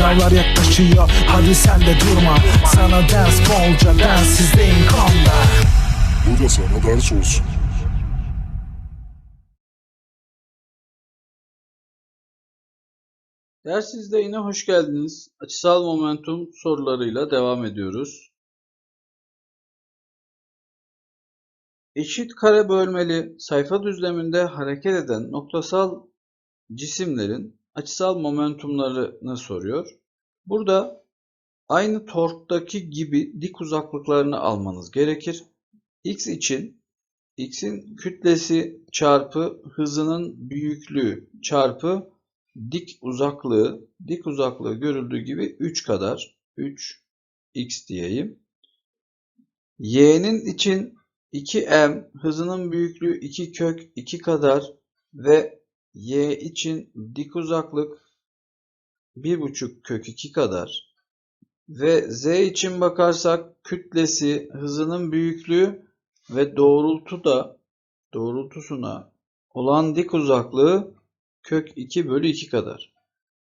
Sınavlar yaklaşıyor hadi sen de durma Sana ders bolca densizliğin konda Bu da sana ders olsun. Ders izleyine hoş geldiniz. Açısal momentum sorularıyla devam ediyoruz. Eşit kare bölmeli sayfa düzleminde hareket eden noktasal cisimlerin açısal momentumlarını soruyor. Burada aynı torktaki gibi dik uzaklıklarını almanız gerekir. X için x'in kütlesi çarpı hızının büyüklüğü çarpı dik uzaklığı, dik uzaklığı görüldüğü gibi 3 kadar. 3 x diyeyim. Y'nin için 2m hızının büyüklüğü 2 kök 2 kadar ve y için dik uzaklık 1,5 kök 2 kadar ve z için bakarsak kütlesi hızının büyüklüğü ve doğrultu da doğrultusuna olan dik uzaklığı kök 2 bölü 2 kadar.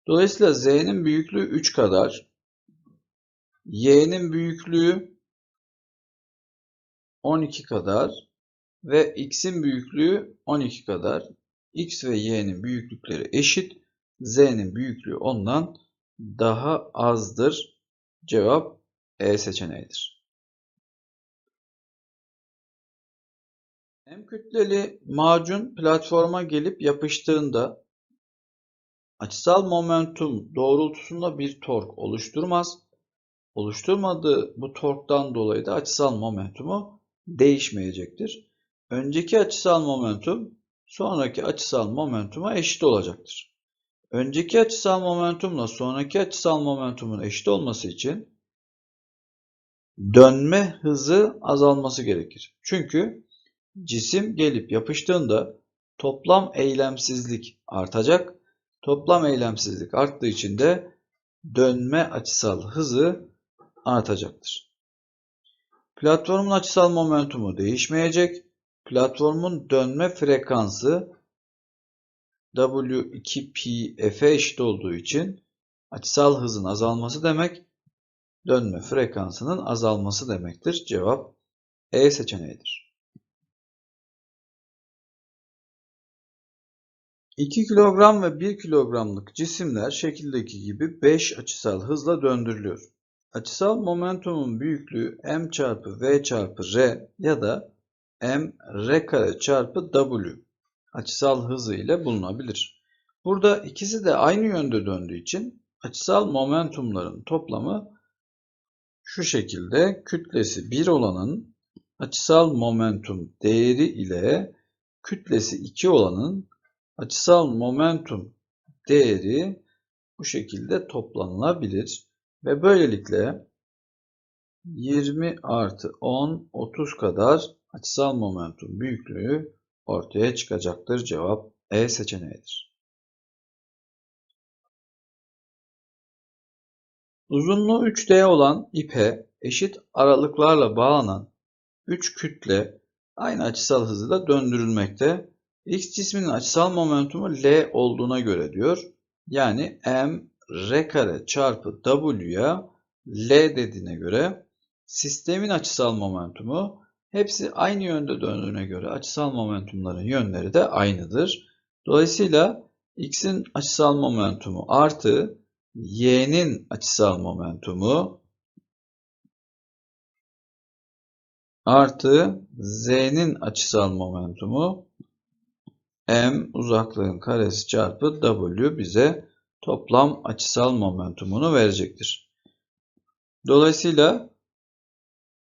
Dolayısıyla z'nin büyüklüğü 3 kadar. y'nin büyüklüğü 12 kadar ve x'in büyüklüğü 12 kadar. X ve y'nin büyüklükleri eşit. z'nin büyüklüğü ondan daha azdır. Cevap E seçeneğidir. M kütleli macun platforma gelip yapıştığında açısal momentum doğrultusunda bir tork oluşturmaz. Oluşturmadığı bu torktan dolayı da açısal momentumu değişmeyecektir. Önceki açısal momentum sonraki açısal momentuma eşit olacaktır. Önceki açısal momentumla sonraki açısal momentumun eşit olması için dönme hızı azalması gerekir. Çünkü cisim gelip yapıştığında toplam eylemsizlik artacak. Toplam eylemsizlik arttığı için de dönme açısal hızı artacaktır. Platformun açısal momentumu değişmeyecek. Platformun dönme frekansı W2pf'e eşit olduğu için açısal hızın azalması demek dönme frekansının azalması demektir. Cevap E seçeneğidir. 2 kilogram ve 1 kilogramlık cisimler şekildeki gibi 5 açısal hızla döndürülüyor. Açısal momentumun büyüklüğü m çarpı v çarpı r ya da m r kare çarpı w açısal hızı ile bulunabilir. Burada ikisi de aynı yönde döndüğü için açısal momentumların toplamı şu şekilde kütlesi 1 olanın açısal momentum değeri ile kütlesi 2 olanın açısal momentum değeri bu şekilde toplanılabilir. Ve böylelikle 20 artı 10, 30 kadar açısal momentum büyüklüğü ortaya çıkacaktır. Cevap E seçeneğidir. Uzunluğu 3D olan ipe eşit aralıklarla bağlanan 3 kütle aynı açısal hızla döndürülmekte. X cisminin açısal momentumu L olduğuna göre diyor. Yani M R kare çarpı W'ya L dediğine göre sistemin açısal momentumu hepsi aynı yönde döndüğüne göre açısal momentumların yönleri de aynıdır. Dolayısıyla X'in açısal momentumu artı Y'nin açısal momentumu artı Z'nin açısal momentumu M uzaklığın karesi çarpı W bize toplam açısal momentumunu verecektir. Dolayısıyla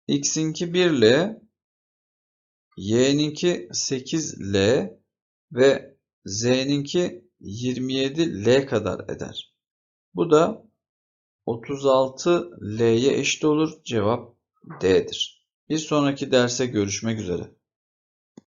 x'inki 1L, y'ninki 8L ve z'ninki 27L kadar eder. Bu da 36L'ye eşit olur. Cevap D'dir. Bir sonraki derse görüşmek üzere.